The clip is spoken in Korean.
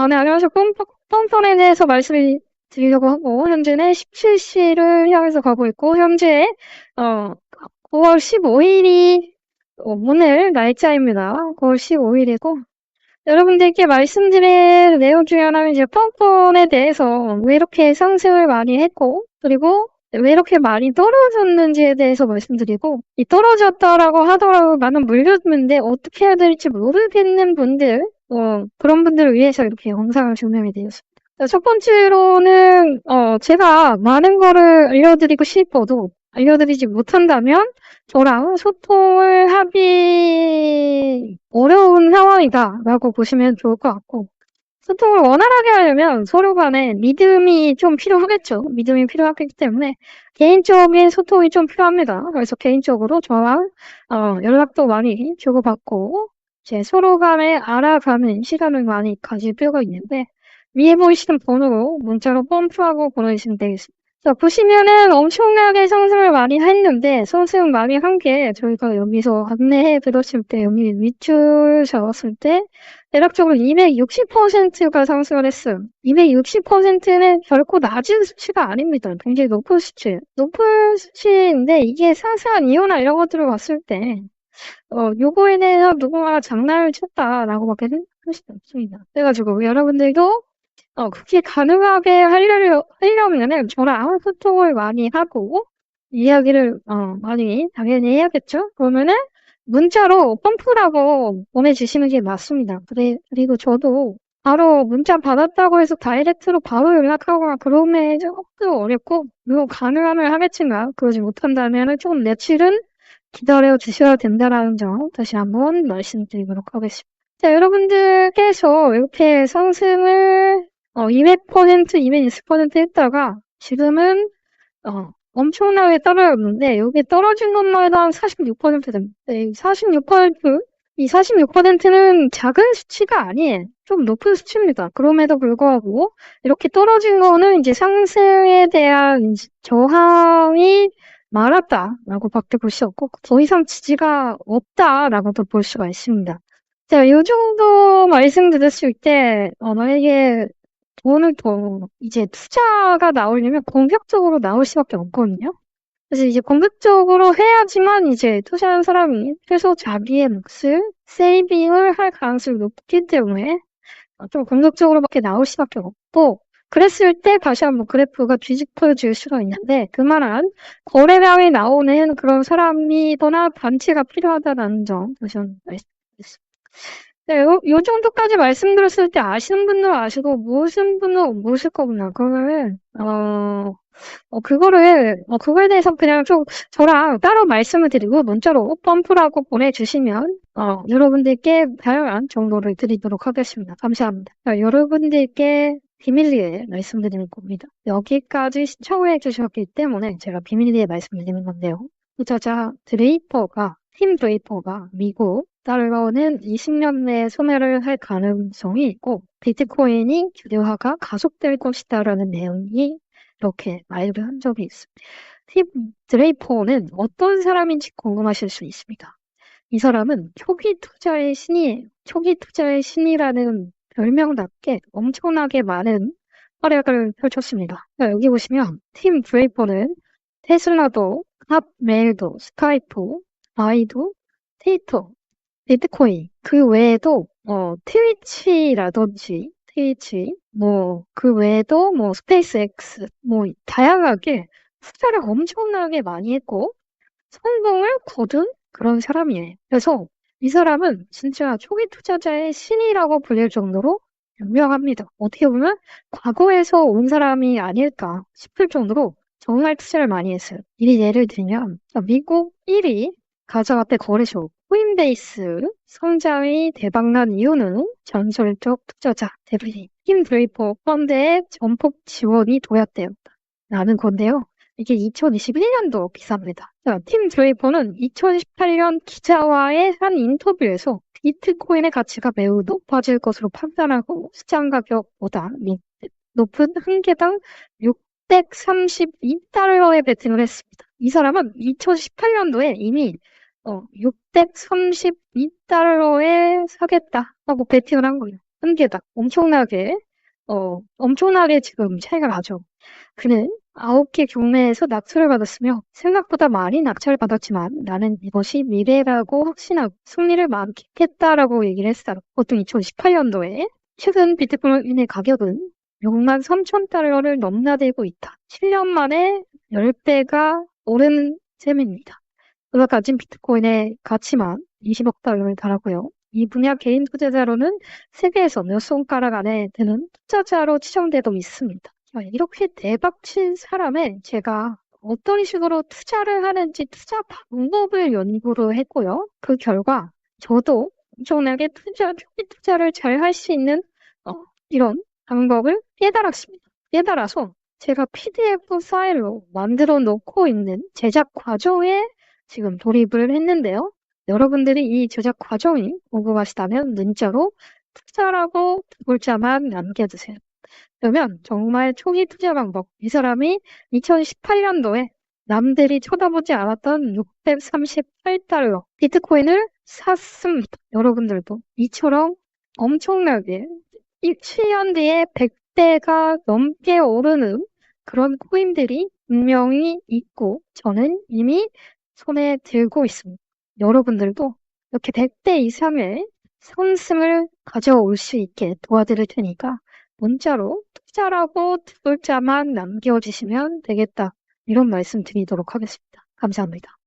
아, 네, 안녕하세요. 뻔뻔에 대해서 말씀을 드리려고 하고, 현재는 17시를 향해서 가고 있고, 현재, 어, 9월 15일이 오늘 날짜입니다. 9월 15일이고, 여러분들께 말씀드릴 내용 중에 하나는 이제 뻔뻔에 대해서 왜 이렇게 상승을 많이 했고, 그리고 왜 이렇게 많이 떨어졌는지에 대해서 말씀드리고, 이 떨어졌다라고 하더라도 나는 물렸는데 어떻게 해야 될지 모르겠는 분들, 어, 그런 분들을 위해서 이렇게 영상을 준비하게 되었습니다. 첫 번째로는, 어, 제가 많은 거를 알려드리고 싶어도 알려드리지 못한다면 저랑 소통을 하기 어려운 상황이다 라고 보시면 좋을 것 같고 소통을 원활하게 하려면 서로 간에 믿음이 좀 필요하겠죠. 믿음이 필요하기 때문에 개인적인 소통이 좀 필요합니다. 그래서 개인적으로 저랑 어, 연락도 많이 주고받고 이제 서로 간에 알아가는 시간을 많이 가질 필요가 있는데 위에 보이시는 번호로 문자로 펌프하고 보내주시면 되겠습니다. 자, 보시면은 엄청나게 상승을 많이 했는데, 상승 많이 한 게 저희가 여기서 안내해 드렸을 때, 여기 밑줄 잡았을 때, 대략적으로 260%가 상승을 했어요. 260%는 결코 낮은 수치가 아닙니다. 굉장히 높은 수치. 높은 수치인데, 이게 상승한 이유나 이런 것들을 봤을 때, 어, 요거에 대해서 누군가가 장난을 쳤다라고밖에 생각할 수 없습니다. 그래가지고 여러분들도 어, 그게 가능하게 하려면, 하려면은 저랑 소통을 많이 하고, 이야기를, 어, 많이 당연히 해야겠죠? 그러면은 문자로 펌프라고 보내주시는 게 맞습니다. 그래, 그리고 저도 바로 문자 받았다고 해서 다이렉트로 바로 연락하거나 그러면 조금 어렵고, 그거 가능하면 하겠지만, 그러지 못한다면 조금 며칠은 기다려 주셔야 된다라는 점 다시 한번 말씀드리도록 하겠습니다. 자, 여러분들께서 이렇게 상승을 어, 200%, 220% 했다가 지금은 어, 엄청나게 떨어졌는데 여기 떨어진 것마다 한46% 됩니다. 네, 46%, 이 46%는 작은 수치가 아니에요. 좀 높은 수치입니다. 그럼에도 불구하고 이렇게 떨어진 거는 이제 상승에 대한 저항이 많았다라고 밖에 볼 수 없고 더 이상 지지가 없다라고도 볼 수가 있습니다. 자, 이 정도 말씀드렸을 때, 어, 만약에 돈을 더 이제 투자가 나오려면 공격적으로 나올 수밖에 없거든요. 그래서 이제 공격적으로 해야지만 이제 투자하는 사람이 최소 자기의 몫을 세이빙을 할 가능성이 높기 때문에 좀 공격적으로밖에 나올 수밖에 없고 그랬을 때 다시 한번 그래프가 뒤집어질 수가 있는데 그만한 거래량이 나오는 그런 사람이거나 단체가 필요하다는 점 다시 한번 말씀드리겠습니다. 네, 요, 요 정도까지 말씀드렸을 때 아시는 분들은 아시고 모르시는 분은 모르실 거구나. 그거를 어, 어 그거를 어 그거에 대해서 그냥 좀 저랑 따로 말씀을 드리고 문자로 펌프라고 보내주시면 어 여러분들께 다양한 정보를 드리도록 하겠습니다. 감사합니다. 자, 여러분들께 비밀리에 말씀드리는 겁니다. 여기까지 시청해 주셨기 때문에 제가 비밀리에 말씀드리는 건데요. 투자자 드레이퍼가 팀 드레이퍼가 미국 달러는 20년 내에 소멸을 할 가능성이 있고 비트코인이 규제화가 가속될 것이다라는 내용이 이렇게 말을 한 적이 있습니다. 팀 드레이퍼는 어떤 사람인지 궁금하실 수 있습니다. 이 사람은 초기 투자의 신이에요. 초기 투자의 신이라는 별명답게 엄청나게 많은 활약을 펼쳤습니다. 여기 보시면 팀 드레이퍼는 테슬라도, 탑메일도, 스카이프, 바이도, 테이터, 비트코인 그 외에도 어 트위치라든지 트위치 뭐 그 외에도 뭐 스페이스X 뭐 다양하게 투자를 엄청나게 많이 했고 성공을 거둔 그런 사람이에요. 그래서 이 사람은 진짜 초기 투자자의 신이라고 불릴 정도로 유명합니다. 어떻게 보면 과거에서 온 사람이 아닐까 싶을 정도로 정말 투자를 많이 했어요. 이 예를 들면 미국 1위 가자화폐 거래소 코인베이스 성장이 대박난 이유는 전설적 투자자 대부님 팀 드레이퍼 펀드의 전폭 지원이 도약되었다. 라는 건데요. 이게 2021년도 기사입니다. 자, 팀 드레이퍼는 2018년 기자와의 한 인터뷰에서 비트코인의 가치가 매우 높아질 것으로 판단하고 시장 가격보다 높은 한 개당 632달러에 베팅을 했습니다. 이 사람은 2018년도에 이미 어, 632달러에 사겠다 하고 베팅을 한 거예요. 한 개당 엄청나게 어, 엄청나게 지금 차이가 나죠. 그는 아홉 개 경매에서 낙찰을 받았으며 생각보다 많이 낙찰을 받았지만 나는 이것이 미래라고 확신하고 승리를 만끽했다라고 얘기를 했어요. 보통 2018년도에 최근 비트코인의 가격은 6만 3천 달러를 넘나들고 있다. 7년 만에 10배가 오른 셈입니다. 그가 가진 비트코인의 가치만 20억 달러를 달하고요. 이 분야 개인 투자자로는 세계에서 몇 손가락 안에 드는 투자자로 지정되고 있습니다. 자, 이렇게 대박 친 사람에 제가 어떤 식으로 투자를 하는지 투자 방법을 연구를 했고요. 그 결과 저도 엄청나게 투자, 초기 투자를 잘 할 수 있는 어, 이런 방법을 깨달았습니다. 깨달아서 제가 PDF 파일로 만들어 놓고 있는 제작 과정에 지금 돌입을 했는데요. 여러분들이 이 제작 과정이 궁금하시다면 문자로 투자라고 두 글자만 남겨주세요. 그러면 정말 초기 투자 방법. 이 사람이 2018년도에 남들이 쳐다보지 않았던 638달러 비트코인을 샀습니다. 여러분들도 이처럼 엄청나게 7년 뒤에 100배가 넘게 오르는 그런 코인들이 분명히 있고 저는 이미 손에 들고 있습니다. 여러분들도 이렇게 100배 이상의 선승을 가져올 수 있게 도와드릴 테니까 문자로 투자라고 두 글자만 남겨주시면 되겠다. 이런 말씀 드리도록 하겠습니다. 감사합니다.